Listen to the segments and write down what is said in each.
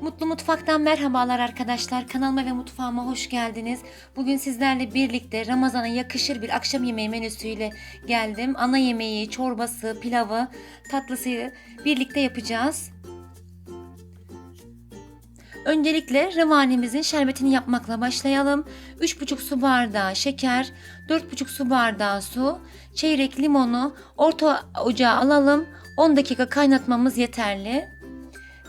Mutlu Mutfak'tan merhabalar arkadaşlar. Kanalıma ve mutfağıma hoş geldiniz. Bugün sizlerle birlikte Ramazan'a yakışır bir akşam yemeği menüsüyle geldim. Ana yemeği, çorbası, pilavı, tatlısıyı birlikte yapacağız. Öncelikle revanimizin şerbetini yapmakla başlayalım. 3,5 su bardağı şeker, 4,5 su bardağı su, çeyrek limonu orta ocağa alalım. 10 dakika kaynatmamız yeterli.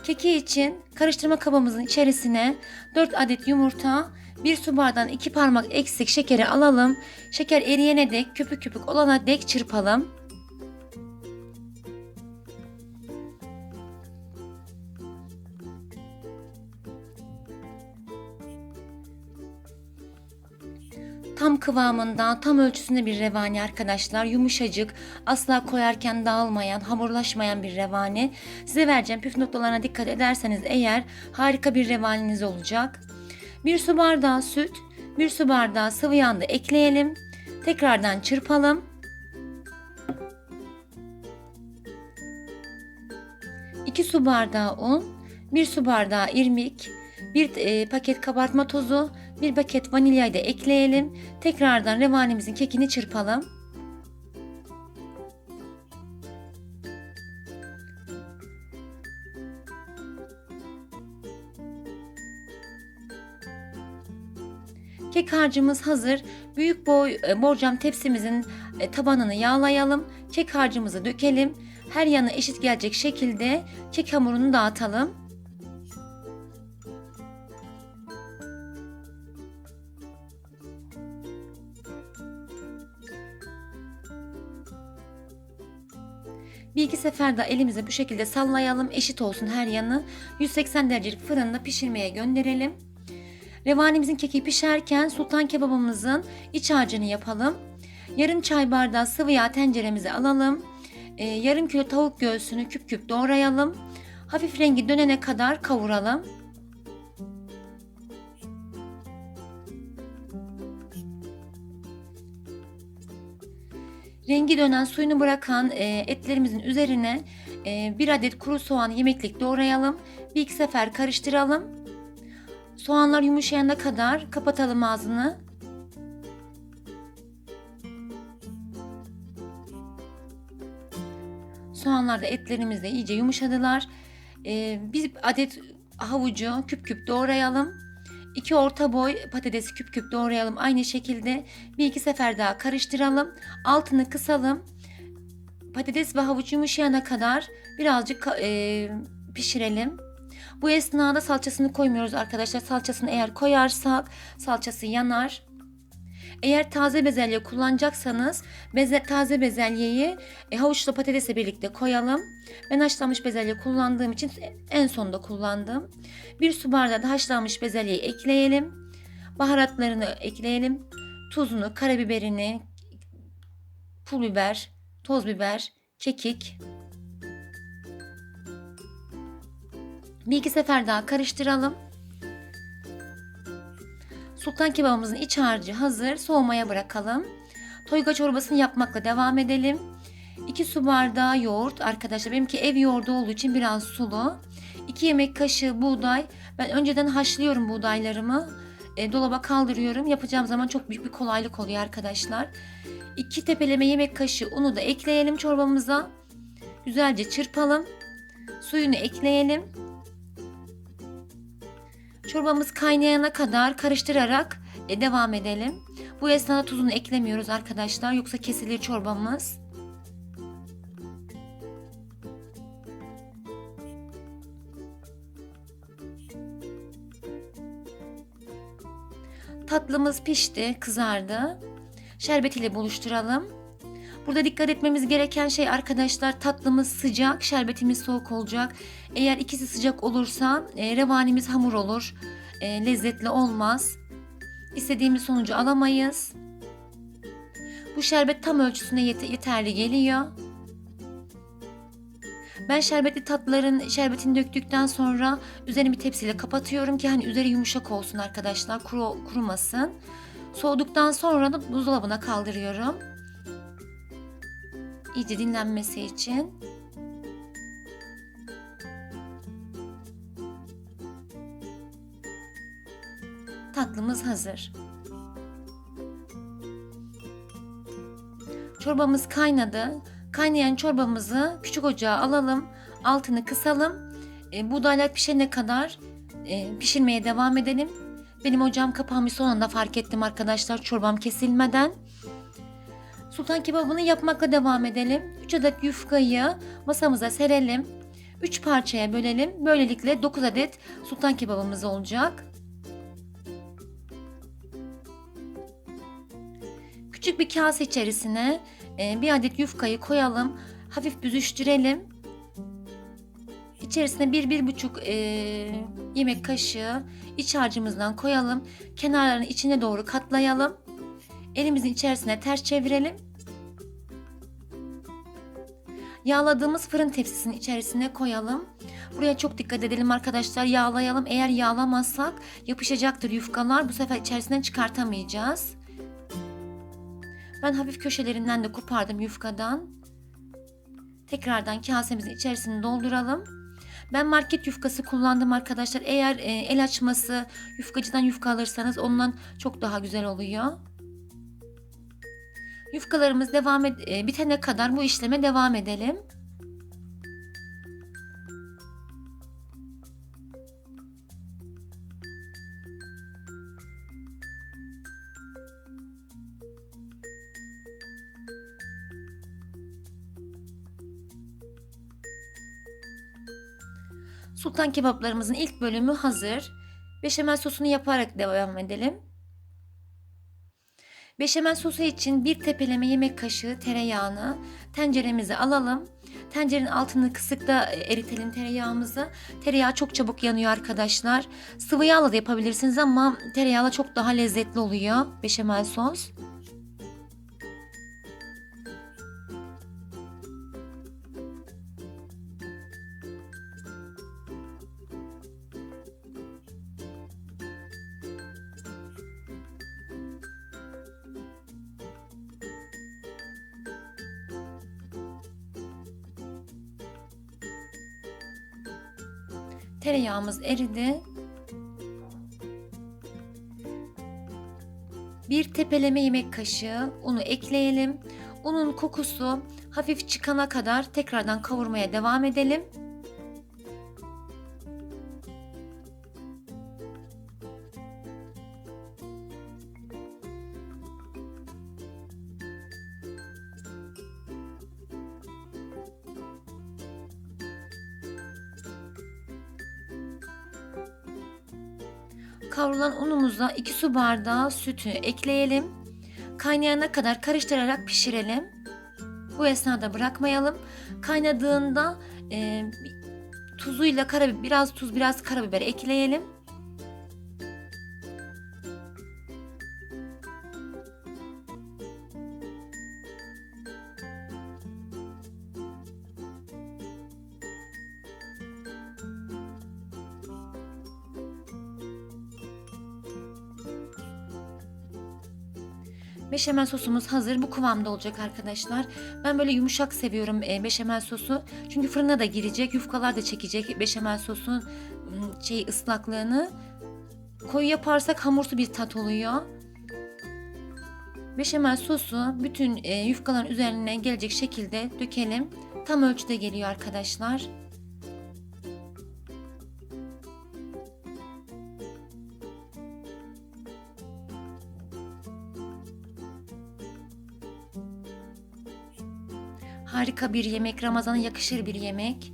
Keki için karıştırma kabımızın içerisine 4 adet yumurta, 1 su bardağından 2 parmak eksik şekeri alalım. Şeker eriyene dek köpük köpük olana dek çırpalım. Tam kıvamında, tam ölçüsünde bir revani arkadaşlar. Yumuşacık, asla koyarken dağılmayan, hamurlaşmayan bir revani. Size vereceğim püf noktalarına dikkat ederseniz eğer harika bir revaniniz olacak. Bir su bardağı süt, bir su bardağı sıvı yağ da ekleyelim. Tekrardan çırpalım. 2 su bardağı un, 1 su bardağı irmik, bir e, paket kabartma tozu, bir paket vanilyayı da ekleyelim. Tekrardan revanimizin kekini çırpalım. Kek harcımız hazır. Büyük boy e, borcam tepsimizin e, tabanını yağlayalım. Kek harcımızı dökelim. Her yanı eşit gelecek şekilde kek hamurunu dağıtalım. Bir iki seferde elimize bu şekilde sallayalım. Eşit olsun her yanı. 180 derecelik fırında pişirmeye gönderelim. Revanimizin keki pişerken sultan kebabımızın iç harcını yapalım. Yarım çay bardağı sıvı yağ tenceremize alalım. Ee, yarım kilo tavuk göğsünü küp küp doğrayalım. Hafif rengi dönene kadar kavuralım. Rengi dönen suyunu bırakan e, etlerimizin üzerine e, bir adet kuru soğan yemeklik doğrayalım. Bir iki sefer karıştıralım. Soğanlar yumuşayana kadar kapatalım ağzını. Soğanlar da etlerimizde iyice yumuşadılar. E, bir adet havucu küp küp doğrayalım. İki orta boy patatesi küp küp doğrayalım aynı şekilde. Bir iki sefer daha karıştıralım. Altını kısalım. Patates ve havuç yumuşayana kadar birazcık e, pişirelim. Bu esnada salçasını koymuyoruz arkadaşlar. Salçasını eğer koyarsak salçası yanar. Eğer taze bezelye kullanacaksanız beze, taze bezelyeyi e, havuçla patatesle birlikte koyalım. Ben haşlanmış bezelye kullandığım için en sonda kullandım. Bir su bardağı da haşlanmış bezelyeyi ekleyelim. Baharatlarını ekleyelim. Tuzunu, karabiberini, pul biber, toz biber, kekik. Bir iki sefer daha karıştıralım. Sultan kebabımızın iç harcı hazır. Soğumaya bırakalım. Toyga çorbasını yapmakla devam edelim. 2 su bardağı yoğurt arkadaşlar. Benimki ev yoğurdu olduğu için biraz sulu. 2 yemek kaşığı buğday. Ben önceden haşlıyorum buğdaylarımı. E, dolaba kaldırıyorum. Yapacağım zaman çok büyük bir kolaylık oluyor arkadaşlar. 2 tepeleme yemek kaşığı unu da ekleyelim çorbamıza. Güzelce çırpalım. Suyunu ekleyelim. Çorbamız kaynayana kadar karıştırarak e, devam edelim. Bu esnada tuzunu eklemiyoruz arkadaşlar yoksa kesilir çorbamız. Tatlımız pişti, kızardı. Şerbetiyle buluşturalım. Burada dikkat etmemiz gereken şey arkadaşlar tatlımız sıcak, şerbetimiz soğuk olacak. Eğer ikisi sıcak olursa e, revanimiz hamur olur, e, lezzetli olmaz. İstediğimiz sonucu alamayız. Bu şerbet tam ölçüsünde yet- yeterli geliyor. Ben şerbetli tatlıların şerbetini döktükten sonra üzerini bir tepsiyle kapatıyorum ki hani üzeri yumuşak olsun arkadaşlar, kuru, kurumasın. Soğuduktan sonra da buzdolabına kaldırıyorum iyice dinlenmesi için. tatlımız hazır. Çorbamız kaynadı. Kaynayan çorbamızı küçük ocağa alalım. Altını kısalım. E, buğdaylar pişene kadar e, pişirmeye devam edelim. Benim ocağım kapanmış son anda fark ettim arkadaşlar çorbam kesilmeden. Sultan kebabını yapmakla devam edelim. 3 adet yufkayı masamıza serelim. 3 parçaya bölelim. Böylelikle 9 adet sultan kebabımız olacak. Küçük bir kase içerisine e, bir adet yufkayı koyalım. Hafif büzüştürelim. İçerisine bir, bir buçuk e, yemek kaşığı iç harcımızdan koyalım. Kenarlarını içine doğru katlayalım. Elimizin içerisine ters çevirelim. Yağladığımız fırın tepsisinin içerisine koyalım. Buraya çok dikkat edelim arkadaşlar. Yağlayalım. Eğer yağlamazsak yapışacaktır yufkalar. Bu sefer içerisinden çıkartamayacağız. Ben hafif köşelerinden de kopardım yufkadan. Tekrardan kasemizin içerisini dolduralım. Ben market yufkası kullandım arkadaşlar. Eğer e, el açması yufkacıdan yufka alırsanız ondan çok daha güzel oluyor. Yufkalarımız devam e, bitene kadar bu işleme devam edelim. Sultan kebaplarımızın ilk bölümü hazır. Beşamel sosunu yaparak devam edelim. Beşamel sosu için bir tepeleme yemek kaşığı tereyağını tenceremize alalım. Tencerenin altını kısıkta eritelim tereyağımızı. Tereyağı çok çabuk yanıyor arkadaşlar. Sıvı yağla da yapabilirsiniz ama tereyağla çok daha lezzetli oluyor beşamel sos. Tereyağımız eridi. Bir tepeleme yemek kaşığı unu ekleyelim. Unun kokusu hafif çıkana kadar tekrardan kavurmaya devam edelim. Kavrulan unumuza 2 su bardağı sütü ekleyelim. Kaynayana kadar karıştırarak pişirelim. Bu esnada bırakmayalım. Kaynadığında e, tuzuyla karabiber, biraz tuz, biraz karabiber ekleyelim. Beşamel sosumuz hazır. Bu kıvamda olacak arkadaşlar. Ben böyle yumuşak seviyorum e, beşamel sosu. Çünkü fırına da girecek. Yufkalar da çekecek beşamel sosun şey ıslaklığını. Koyu yaparsak hamursu bir tat oluyor. Beşamel sosu bütün e, yufkaların üzerine gelecek şekilde dökelim. Tam ölçüde geliyor arkadaşlar. Harika bir yemek, Ramazan'a yakışır bir yemek.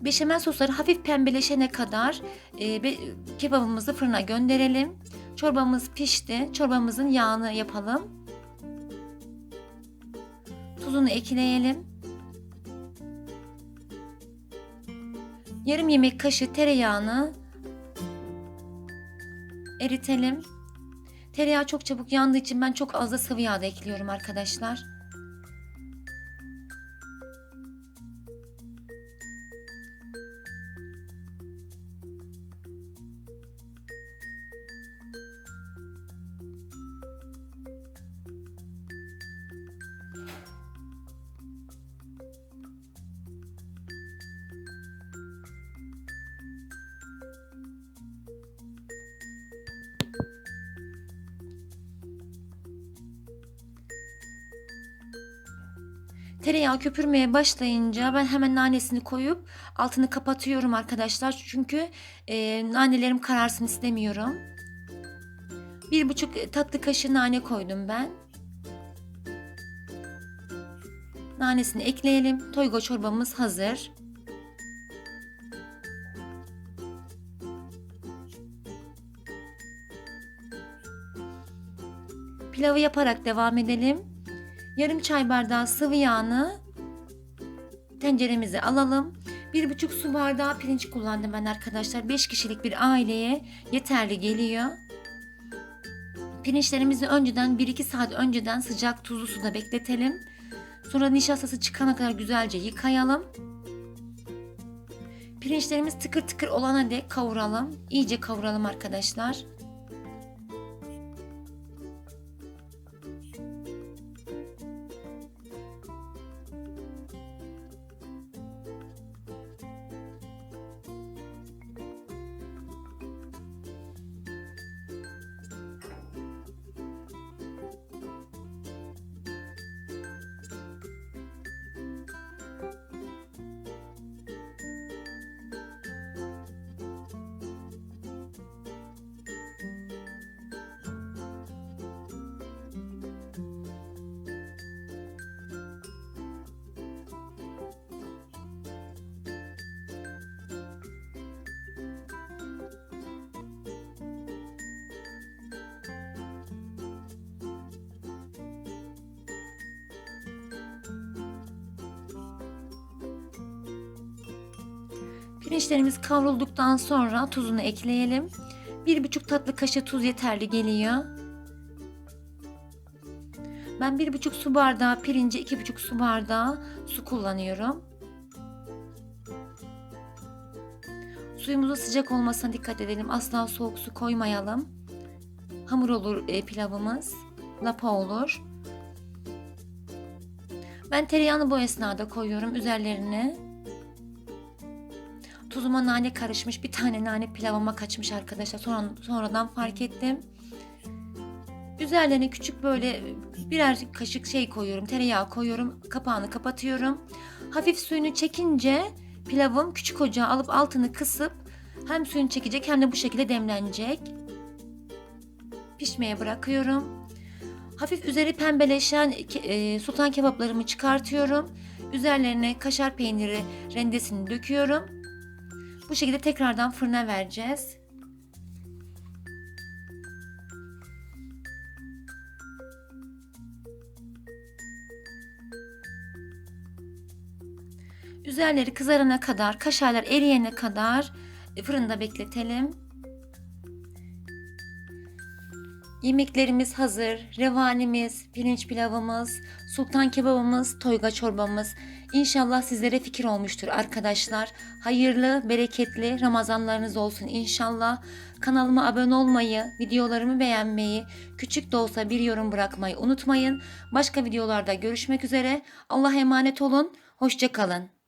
Beşamel sosları hafif pembeleşene kadar e, be, kebabımızı fırına gönderelim. Çorbamız pişti. Çorbamızın yağını yapalım. Tuzunu ekleyelim. Yarım yemek kaşığı tereyağını eritelim. Tereyağı çok çabuk yandığı için ben çok az da sıvı yağ da ekliyorum arkadaşlar. Tereyağı köpürmeye başlayınca ben hemen nanesini koyup altını kapatıyorum arkadaşlar. Çünkü e, nanelerim kararsın istemiyorum. Bir buçuk tatlı kaşığı nane koydum ben. Nanesini ekleyelim. Toygo çorbamız hazır. Pilavı yaparak devam edelim. Yarım çay bardağı sıvı yağını tenceremize alalım. Bir buçuk su bardağı pirinç kullandım ben arkadaşlar. 5 kişilik bir aileye yeterli geliyor. Pirinçlerimizi önceden 1-2 saat önceden sıcak tuzlu suda bekletelim. Sonra nişastası çıkana kadar güzelce yıkayalım. Pirinçlerimiz tıkır tıkır olana dek kavuralım. İyice kavuralım arkadaşlar. Pirinçlerimiz kavrulduktan sonra tuzunu ekleyelim. Bir buçuk tatlı kaşığı tuz yeterli geliyor. Ben bir buçuk su bardağı pirince iki buçuk su bardağı su kullanıyorum. Suyumuzun sıcak olmasına dikkat edelim. Asla soğuk su koymayalım. Hamur olur e, pilavımız. Lapa olur. Ben tereyağını bu esnada koyuyorum üzerlerine. Tuzuma nane karışmış. Bir tane nane pilavıma kaçmış arkadaşlar. Sonra, sonradan fark ettim. Üzerlerine küçük böyle birer kaşık şey koyuyorum. Tereyağı koyuyorum. Kapağını kapatıyorum. Hafif suyunu çekince pilavım küçük ocağa alıp altını kısıp hem suyunu çekecek hem de bu şekilde demlenecek. Pişmeye bırakıyorum. Hafif üzeri pembeleşen e, sultan kebaplarımı çıkartıyorum. Üzerlerine kaşar peyniri rendesini döküyorum. Bu şekilde tekrardan fırına vereceğiz. Üzerleri kızarana kadar, kaşarlar eriyene kadar e, fırında bekletelim. Yemeklerimiz hazır. Revanimiz, pirinç pilavımız, sultan kebabımız, toyga çorbamız. İnşallah sizlere fikir olmuştur arkadaşlar. Hayırlı, bereketli Ramazanlarınız olsun inşallah. Kanalıma abone olmayı, videolarımı beğenmeyi, küçük de olsa bir yorum bırakmayı unutmayın. Başka videolarda görüşmek üzere. Allah'a emanet olun. Hoşçakalın.